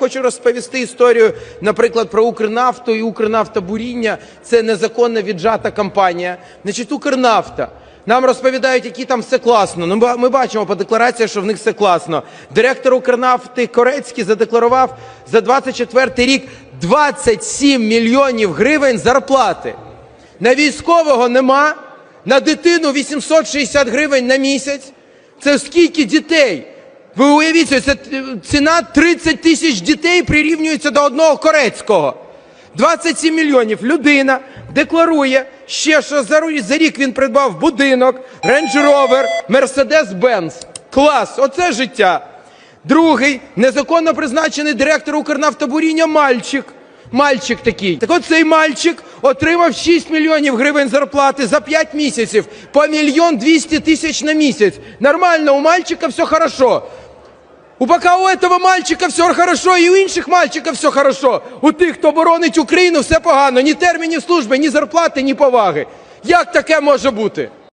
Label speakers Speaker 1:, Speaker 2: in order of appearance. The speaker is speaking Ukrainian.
Speaker 1: хочу розповісти історію, наприклад, про Укрнафту і Укрнафтобуріння. Це незаконно віджата компанія. Значить, Укрнафта. Нам розповідають, які там все класно. Ну, ми бачимо по деклараціях, що в них все класно. Директор Укрнафти Корецький задекларував за 24 рік 27 мільйонів гривень зарплати. На військового нема, на дитину 860 гривень на місяць. Це скільки дітей? Ви уявіть, це ціна 30 тисяч дітей прирівнюється до одного корецького. 27 мільйонів. Людина декларує ще, що за, рік він придбав будинок, Rover, Mercedes-Benz. Клас, оце життя. Другий незаконно призначений директор Укрнафтобуріння мальчик. Мальчик такий. Так от цей мальчик отримав 6 мільйонів гривень зарплати за 5 місяців, по мільйон 200 тисяч на місяць. Нормально, у мальчика все хорошо. У пока у этого мальчика все хорошо, і у інших мальчиків все хорошо. У тих, хто боронить Україну, все погано. Ні термінів служби, ні зарплати, ні поваги. Як таке може бути?